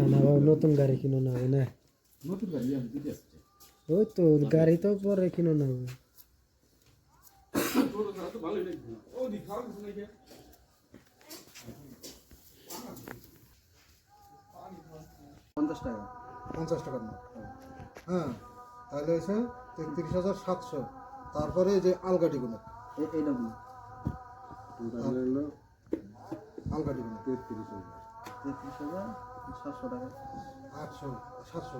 না না নতুন গাড়ি কিনো না হবে না। ওই তো গাড়ি তো পরে কিনো না হবে না পঞ্চাশ টাকা। পঞ্চাশ টাকার নোট। হ্যাঁ তাহলে হয়েছে তেত্রিশ হাজার সাতশো। তারপরে যে আলগাটিগুলো। এইটা আলগাটিগুলো। তেত্রিশ হাজার। তেত্রিশ হাজার সাতশো টাকা। আটশো সাতশো।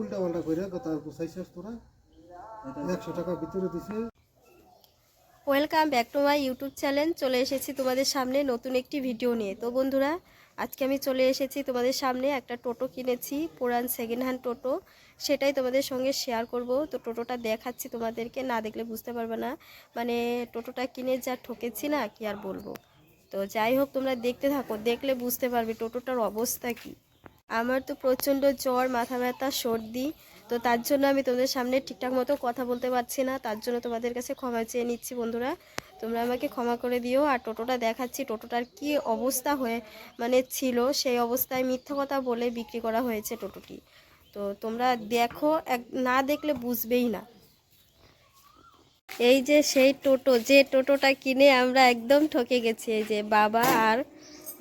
উল্টা পাল্টা করে তার একশো টাকা ভিতরে দিছে। Welcome back to my YouTube channel, চলে এসেছি তোমাদের সামনে নতুন একটি ভিডিও নিয়ে। তো বন্ধুরা, আজকে আমি চলে এসেছি তোমাদের সামনে একটা টোটো কিনেছি, পুরান সেকেন্ড হ্যান্ড টোটো। সেটাই তোমাদের সঙ্গে শেয়ার করব। তো টোটোটা দেখাচ্ছি তোমাদেরকে, না দেখলে বুঝতে পারবে না। মানে টোটোটা কিনে যা ঠকেছি না, কি আর বলব। তো যাই হোক, তোমরা দেখতে থাকো, দেখলে বুঝতে পারবে টোটোটার অবস্থা কী। আমার তো প্রচণ্ড জ্বর, মাথা ব্যথা, সর্দি, তো তার জন্য আমি তোমাদের সামনে ঠিকঠাক মতো কথা বলতে পারছি না। তার জন্য তোমাদের কাছে ক্ষমা চেয়ে নিচ্ছি বন্ধুরা। তোমরা আমাকে ক্ষমা করে দিও। আর টোটোটা দেখাচ্ছি, টোটোটার কি অবস্থা হয়ে মানে ছিল, সেই অবস্থায় মিথ্যা কথা বলে বিক্রি করা হয়েছে টোটোটি। তো তোমরা দেখো, এক, না দেখলে বুঝবেই না। এই যে সেই টোটো, যে টোটোটা কিনে আমরা একদম ঠকে গেছি, এই যে বাবা আর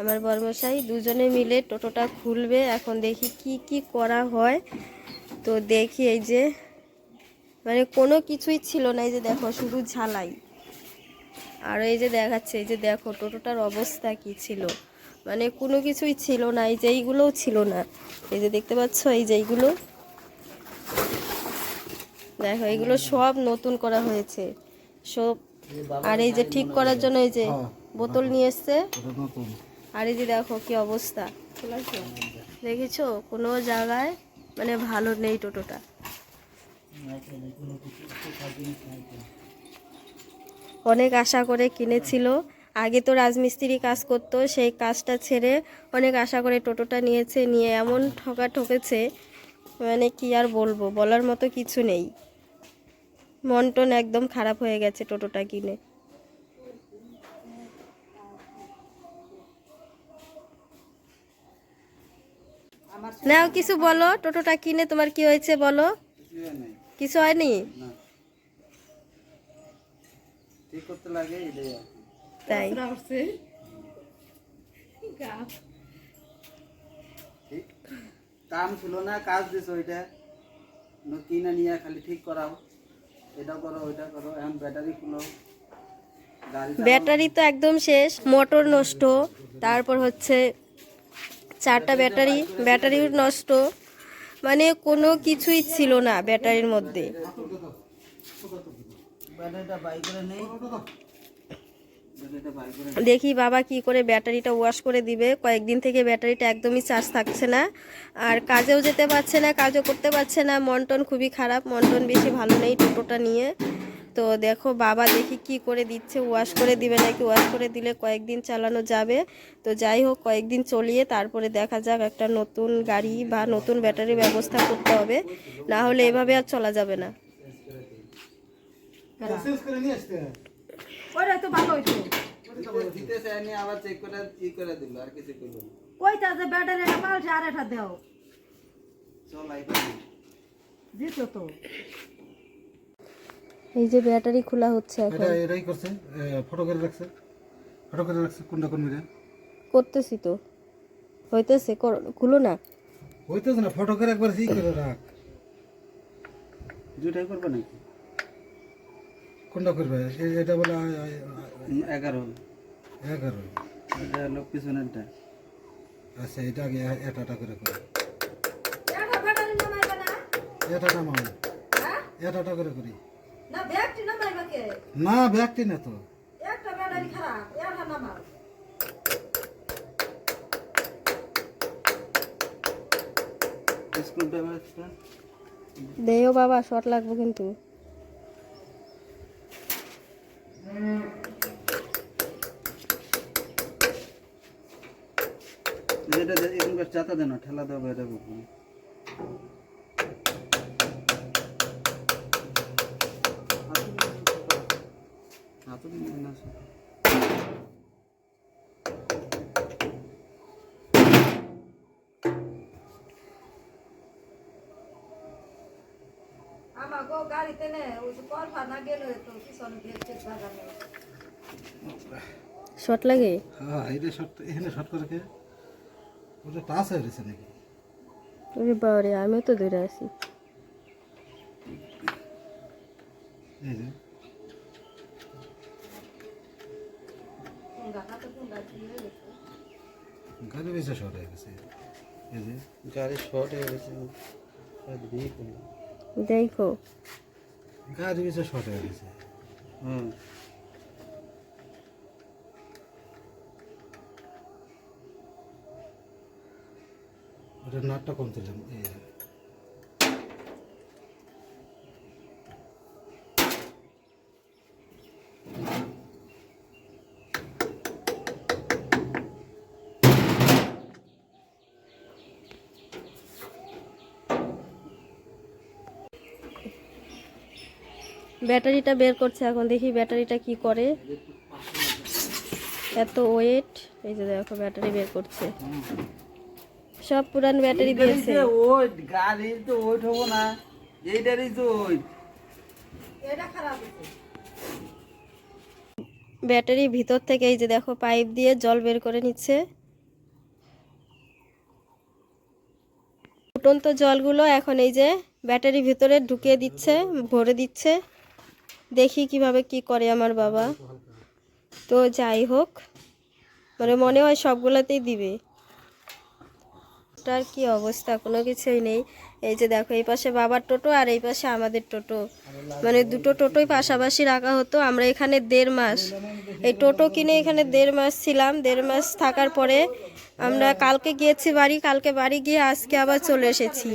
আমার বর্মশাই দুজনে মিলে টোটোটা খুলবে। এখন দেখি কি কি করা হয়। তো দেখি এই যে মানে কোনো কিছুই ছিল না এই যে দেখো শুধু ঝালাই। আর এই যে দেখাচ্ছে এই যে দেখো টোটোটার অবস্থা কি ছিল। মানে কোনো কিছুই ছিল না এই যে এইগুলোও ছিল না। এই যে দেখতে পাচ্ছ এই যে এইগুলো। দেখো এগুলো সব নতুন করা হয়েছে। সব আর এই যে ঠিক করার জন্য এই যে বোতল নিয়ে এসছে। আর এই যে দেখো কি অবস্থা। দেখেছ? কোনো জায়গায় মানে ভালো নেই টোটোটা। অনেক আশা করে কিনেছিল। আগে তো রাজমিস্ত্রি কাজ করতো, সেই কাজটা ছেড়ে অনেক আশা করে টোটোটা নিয়েছে, নিয়ে এমন ঠকা ঠকেছে মানে কি আর বলব, বলার মতো কিছু নেই। মন টন একদম খারাপ হয়ে গেছে টোটোটা কিনে। নাও কিছু বলো। টোটোটা কিনে তোমার কি হয়েছে বলো। কিছু হয়নি। তাই। ঠিক। কাম ছিল না কাজ দিছ ওইটা। ন কিনে নিয়ে খালি ঠিক করাও। এটা করো ওইটা করো এখন ব্যাটারি খুলো। ব্যাটারি তো একদম শেষ মোটর নষ্ট। তারপর হচ্ছে চারটা ব্যাটারি ব্যাটারিও নষ্ট। মানে কোনো কিছুই ছিল না ব্যাটারির মধ্যে। দেখি বাবা কি করে ব্যাটারিটা ওয়াশ করে দিবে। কয়েকদিন থেকে ব্যাটারিটা একদমই চার্জ থাকছে না। আর কাজেও যেতে পারছে না, কাজও করতে পারছে না। মন্টন খুবই খারাপ। মন্টন বেশি ভালো নেই টোটোটা নিয়ে। তো দেখো বাবা দেখি কি করে দিচ্ছে ওয়াশ করে দিবে নাকি? ওয়াশ করে দিলে কয়েকদিন চালানো যাবে। তো যাই হোক কয়েকদিন চলিয়ে তারপরে দেখা যাক একটা নতুন গাড়ি বা নতুন ব্যাটারি ব্যবস্থা করতে হবে। না হলে এভাবে আর চলা যাবে না। কইতা যে ব্যাটারিটা পাল্টে আর একটা দেও। চল আইবা দিত তো। এই যে ব্যাটারি খোলা হচ্ছে এখন। এটা এটাই করছে ফটো করে রাখছে। ফটো করে রাখছে কোনটা কোন মিলে। করতেছি তো। হইতেছে কর- খুলো না। হইতেছে না ফটো করে একবার ই করে রাখ। দুটাই করব নাকি? কোনটা করবে? এটা বলে এগারো। এগারো। এটা হলো পিছনেরটা। আচ্ছা এটা আগে এটাটা করে করে। একটা ব্যাটারি নামাইবে না। এটা নামাও। হ্যাঁ? এটাটা করে করি। না ব্যাগটি নামাইবে কে না ব্যাগটি না তো। একটা ব্যাটারি খারাপ এটা নামাও স্ক্রু ড্রাইভার দেও বাবা শর্ট লাগবে কিন্তু। যেটা এখানকার চাতা দেন ঠেলা দেবো এটা গো গাড়িতে নে ওই যে কল ফানা তো পিছনে শর্ট লাগে হ্যাঁ এটা শর্ট এখানে শর্ট করে কে ওটা টাচ হয়ে গেছে নাকি ওরে বাবারে আমিও তো ধরে আছি এই যে গাড়ি বেশি শর্ট হয়ে গেছে। এই যে গাড়ি শর্ট হয়ে গেছে দেখো। গাড়ি বেশি শর্ট হয়ে গেছে। হুম। ওটা নাটটা কম দিলাম এই ব্যাটারিটা বের করছে এখন দেখি ব্যাটারিটা কি করে। এত ওয়েট এই যে দেখো ব্যাটারি বের করছে। সব পুরান ব্যাটারি দিয়েছে। গাড়ির তো ওইট হব না এইটারই তো এটা খারাপ ব্যাটারি ভিতর থেকে এই যে দেখো পাইপ দিয়ে জল বের করে নিচ্ছে। ফুটন্ত জলগুলো এখন এই যে ব্যাটারির ভিতরে ঢুকিয়ে দিচ্ছে ভরে দিচ্ছে। দেখি কীভাবে কি করে আমার বাবা। তো যাই হোক মানে মনে হয় সবগুলোতেই দিবে। তার কি অবস্থা? কোনো কিছুই নেই। এই যে দেখো, এই পাশে বাবার টোটো আর এই পাশে আমাদের টোটো। মানে দুটো টোটোই পাশাপাশি রাখা হতো। আমরা এখানে দেড় মাস, এই টোটো কিনে এখানে দেড় মাস ছিলাম। দেড় মাস থাকার পরে আমরা কালকে গিয়েছি বাড়ি। কালকে বাড়ি গিয়ে আজকে আবার চলে এসেছি।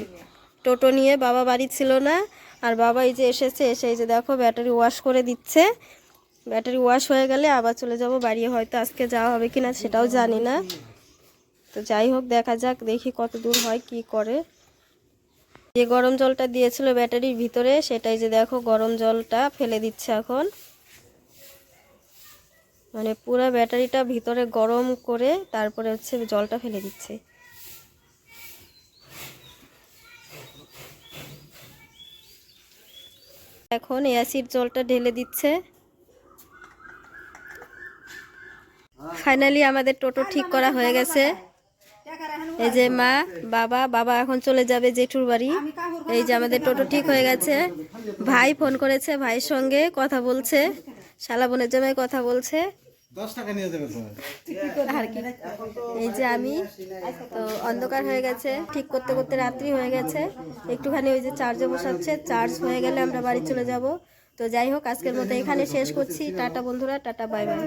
টোটো নিয়ে বাবা বাড়ি ছিল না। আর বাবা এই যে এসেছে, এসে এই যে দেখো ব্যাটারি ওয়াশ করে দিচ্ছে। ব্যাটারি ওয়াশ হয়ে গেলে আবার চলে যাব বাড়ি, হয়তো আজকে যাওয়া হবে কিনা সেটাও জানি না। তো যাই হোক, দেখা যাক, দেখি কত দূর হয়, কি করে। যে গরম জলটা দিয়েছিল ব্যাটারির ভিতরে, সেটাই যে দেখো গরম জলটা ফেলে দিচ্ছে এখন। মানে পুরো ব্যাটারিটা ভিতরে গরম করে তারপরে হচ্ছে জলটা ফেলে দিচ্ছে। এখন অ্যাসিড জলটা ঢেলে দিচ্ছে। ফাইনালি আমাদের টোটো ঠিক করা হয়ে গেছে। এই যে মা, বাবা বাবা এখন চলে যাবে জেঠুর বাড়ি। এই যে আমাদের টোটো ঠিক হয়ে গেছে। ভাই ফোন করেছে, ভাইয়ের সঙ্গে কথা বলছে। শালা বোনের জামাই কথা বলছে। এই যে আমি, তো অন্ধকার হয়ে গেছে, ঠিক করতে করতে রাত্রি হয়ে গেছে। একটুখানি ওই যে চার্জে বসাচ্ছে চার্জ হয়ে গেলে আমরা বাড়ি চলে যাব। তো যাই হোক, আজকের মতো এখানে শেষ করছি। টাটা বন্ধুরা, টাটা বাই বাই